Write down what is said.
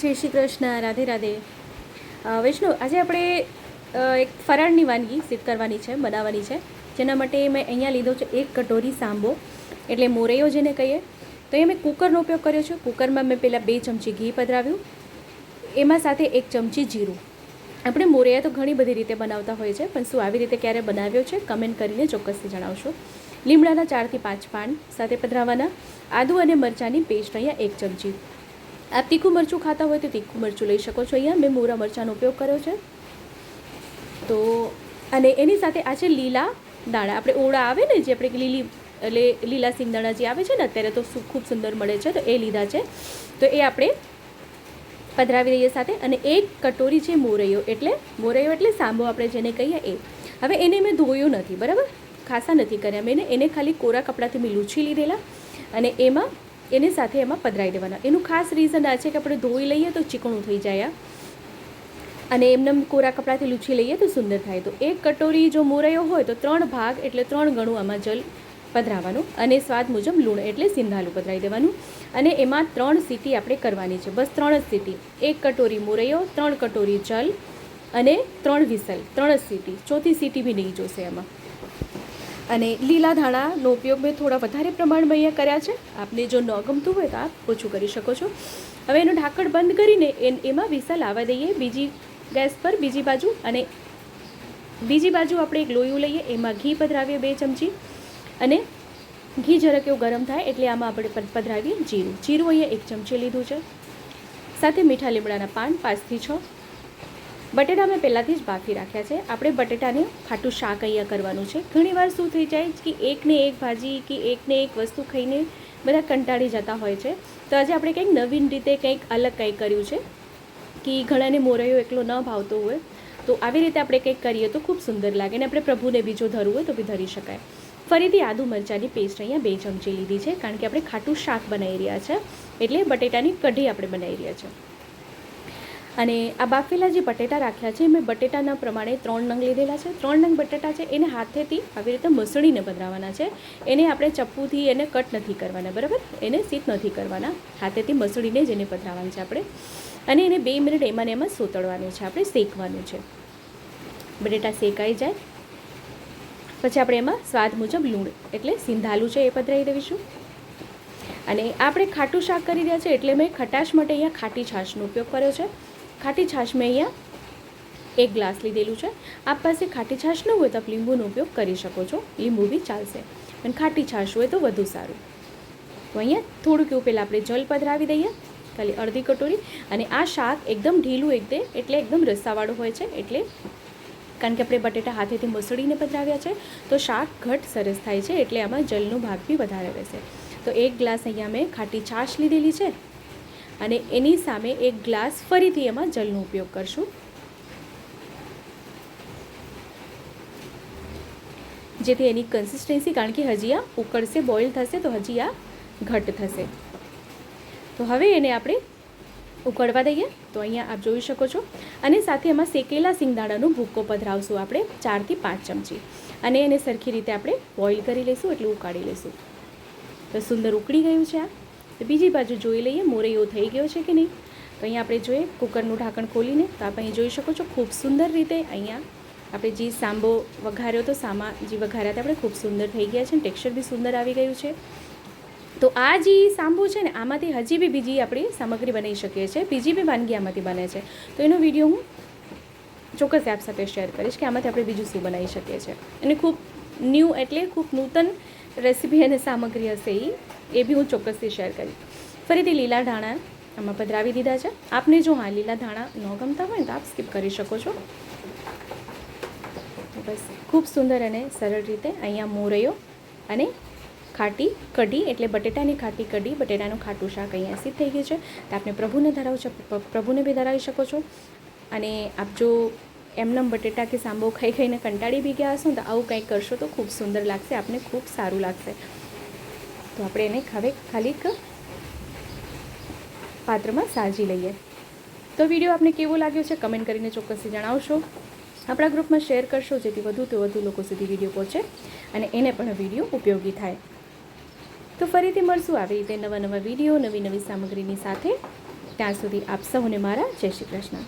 જય શ્રી કૃષ્ણ, રાધે રાધે. વૈષ્ણુ, આજે આપણે એક ફરાળની વાનગી સિદ્ધ કરવાની છે, બનાવવાની છે, જેના માટે મેં અહીંયા લીધો છે એક કટોરી સાંબો, એટલે મોરૈયો જેને કહીએ. તો એ મેં કુકરનો ઉપયોગ કર્યો છે. કુકરમાં મેં પહેલાં બે ચમચી ઘી પધરાવ્યું. એમાં સાથે એક ચમચી જીરું. આપણે મોરૈયા તો ઘણી બધી રીતે બનાવતા હોય છે, પણ શું આવી રીતે ક્યારે બનાવ્યો છે કમેન્ટ કરીને ચોક્કસથી જણાવશો. લીમડાના ચારથી પાંચ પાન સાથે પધરાવાના. આદુ અને મરચાંની પેસ્ટ અહીંયા એક ચમચી. આપ તીખું મરચું ખાતા હોય તો તીખું મરચું લઈ શકો છો. અહીંયા મેં મોરા મરચાંનો ઉપયોગ કર્યો છે. તો અને એની સાથે આ છે લીલા દાણા. આપણે ઓળા આવે ને જે આપણે લીલી, એટલે લીલા સિંગદાણા જે આવે છે ને અત્યારે તો ખૂબ સુંદર મળે છે. તો એ લીધા છે. તો એ આપણે પધરાવી દઈએ સાથે અને એક કટોરી છે મોરૈયો, એટલે મોરૈયો એટલે સાંભો આપણે જેને કહીએ એ. હવે એને મેં ધોયું નથી, બરાબર? ખાસા નથી કર્યા. મેં એને ખાલી કોરા કપડાથી મેં લૂછી લીધેલા અને એમાં એને સાથે એમાં પધરાવી દેવાના. એનું ખાસ રીઝન આ છે કે આપણે ધોઈ લઈએ તો ચીકણું થઈ જાય અને એમને કોરા કપડાથી લૂછી લઈએ તો સુંદર થાય. તો એક કટોરી જો મોરૈયો હોય તો ત્રણ ભાગ એટલે ત્રણ ગણું આમાં જલ પધરાવવાનું અને સ્વાદ મુજબ લૂણ એટલે સિંધાલું પધરાવી દેવાનું. અને એમાં ત્રણ સીટી આપણે કરવાની છે. બસ ત્રણ જ સીટી. એક કટોરી મોરૈયો, ત્રણ કટોરી જલ અને ત્રણ વિસલ, ત્રણ જ સીટી. ચોથી સીટી બી નહીં જોશે એમાં. અને લીલા ધાણાનો ઉપયોગ મેં થોડા વધારે પ્રમાણમાં અહીંયા કર્યા છે. આપને જો ન ગમતું હોય તો આપ ઓછું કરી શકો છો. હવે એનું ઢાંકણ બંધ કરીને એમાં વિસલ આવવા દઈએ. બીજી ગેસ પર બીજી બાજુ અને બીજી બાજુ આપણે એક લોયું લઈએ. એમાં ઘી પધરાવીએ બે ચમચી અને ઘી જરાક એવું ગરમ થાય એટલે આમાં આપણે પધ- પધરાવીએ જીરું. જીરું અહીંયા એક ચમચી લીધું છે. સાથે મીઠા લીમડાના પાન પાંચથી છ બટેટા મેં પહેલાંથી જ બાફી રાખ્યા છે. આપણે બટેટાને ખાટું શાક અહીંયા કરવાનું છે. ઘણીવાર શું થઈ જાય કે એકને એક ભાજી કે એકને એક વસ્તુ ખાઈને બધા કંટાળી જતા હોય છે. તો આજે આપણે કંઈક નવીન રીતે કંઈક અલગ કંઈક કર્યું છે કે ઘણાને મોરૈયો એકલો ન ભાવતો હોય. તો આવી રીતે આપણે કંઈક કરીએ તો ખૂબ સુંદર લાગે અને આપણે પ્રભુને બીજો ધરવું હોય તો બી ધરી શકાય. ફરીથી આદુ મરચાંની પેસ્ટ અહીંયા બે ચમચી લીધી છે, કારણ કે આપણે ખાટું શાક બનાવી રહ્યા છે. એટલે બટેટાની કઢી આપણે બનાવી રહ્યા છે. અને આ બાફેલા જે બટેટા રાખ્યા છે, મેં બટેટાના પ્રમાણે ત્રણ નંગ લીધેલા છે. ત્રણ નંગ બટેટા છે, એને હાથેથી આવી રીતે મસળીને પધરાવવાના છે. એને આપણે ચપ્પુથી એને કટ નથી કરવાના, બરાબર? એને સીત નથી કરવાના. હાથેથી મસળીને જ એને પધરાવવાનું છે આપણે. અને એને બે મિનિટ એમાં ને એમાં સોતળવાનું છે, આપણે શેકવાનું છે. બટેટા શેકાઈ જાય. પછી આપણે એમાં સ્વાદ મુજબ લૂણ, એટલે સિંધાલું છે એ પધરાવી દઈશું. અને આપણે ખાટું શાક કરી રહ્યા છે, એટલે મેં ખટાશ માટે અહીંયા ખાટી છાશનો ઉપયોગ કર્યો છે. ખાટી છાશ મેં અહીંયા એક ગ્લાસ લીધેલું છે. આપ પાસે ખાટી છાશ ન હોય તો આપ લીંબુનો ઉપયોગ કરી શકો છો. લીંબુ બી ચાલશે. પણ ખાટી છાશ હોય તો વધુ સારું. તો અહીંયા થોડુંક એવું પહેલાં આપણે જલ પધરાવી દઈએ. ખાલી અડધી કટોરી. અને આ શાક એકદમ ઢીલું એકદે એટલે એકદમ રસાવાળું હોય છે. એટલે કારણ કે આપણે બટેટા હાથેથી મસળીને પધરાવ્યા છે, તો શાક ઘટ સરસ થાય છે. એટલે આમાં જલનો ભાગ બી વધારે રહેશે. તો એક ગ્લાસ અહીંયા મેં ખાટી છાશ લીધેલી છે. અને એની સામે એક ગ્લાસ ફરીથી એમાં જલનો ઉપયોગ કરશું. જેથી એની કન્સિસ્ટન્સી કારણ કે હજી આ ઉકળશે બોઇલ થશે, તો હજી આ ઘટ થશે. તો હવે એને આપણે ઉકળવા દઈએ. તો અહીંયા આપ જોઈ શકો છો. અને સાથે એમાં શેકેલા સિંગદાણાનો ભૂક્કો પધરાવશું આપણે ચારથી પાંચ ચમચી. અને એને સરખી રીતે આપણે બોઇલ કરી લઈશું, એટલે ઉકાળી લઈશું. તો સુંદર ઉકળી ગયું છે આ. તો બીજી બાજુ જોઈ લઈએ મોરૈયો થઈ ગયો છે કે નહીં? તો અહીંયા આપણે જોઈએ, કુકરનું ઢાંકણ ખોલીને તો આપ અહીં જોઈ શકો છો, ખૂબ સુંદર રીતે અહીંયા આપણે જે સાંબો વઘાર્યો તો સામા જે વઘાર્યા હતા, આપણે ખૂબ સુંદર થઈ ગયા છે, ટેક્સચર બી સુંદર આવી ગયું છે. તો આ જે સાંબો છે ને, આમાંથી હજી બી બીજી આપણી સામગ્રી બનાવી શકીએ છીએ, બીજી બી વાનગી આમાંથી બને છે. તો એનો વીડિયો હું ચોક્કસ આપ સાથે શેર કરીશ કે આમાંથી આપણે બીજું શું બનાવી શકીએ છીએ. અને ખૂબ ન્યૂ એટલે ખૂબ નૂતન રેસીપી અને સામગ્રી હશે એ એ બી હું ચોક્કસથી શેર કરીશ ફરીથી લીલા ધાણા આમાં પધરાવી દીધા છે. આપને જો હા લીલા ધાણા ન ગમતા હોય ને તો આપ સ્કીપ કરી શકો છો. બસ, ખૂબ સુંદર અને સરળ રીતે અહીંયા મોરૈયો અને ખાટી કઢી એટલે બટેટાની ખાટી કઢી, બટેટાનું ખાટું શાક અહીંયા સિદ્ધ થઈ ગયું છે. તો આપણે પ્રભુને ધરાવો છો પ્રભુને બી ધરાવી શકો છો. અને આપ જો એમનેમ બટેટા કે સાંબો ખાઈ ખાઈને કંટાળી બી ગયા હશો તો આવું કંઈક કરશો તો ખૂબ સુંદર લાગશે, આપને ખૂબ સારું લાગશે. તો આપણે એને હવે ખાલી એક પાત્રમાં સાજી લઈએ. તો વીડિયો આપને કેવો લાગ્યો છે કમેન્ટ કરીને ચોક્કસથી જણાવશો. આપણા ગ્રુપમાં શેર કરશો જેથી વધુ તો વધુ લોકો સુધી વીડિયો પહોંચે અને એને પણ વીડિયો ઉપયોગી થાય. તો ફરીથી મળશું આવી રીતે નવા નવા વીડિયો, નવી નવી સામગ્રીની સાથે. ત્યાં સુધી આપ સૌને મારા જય શ્રી કૃષ્ણ.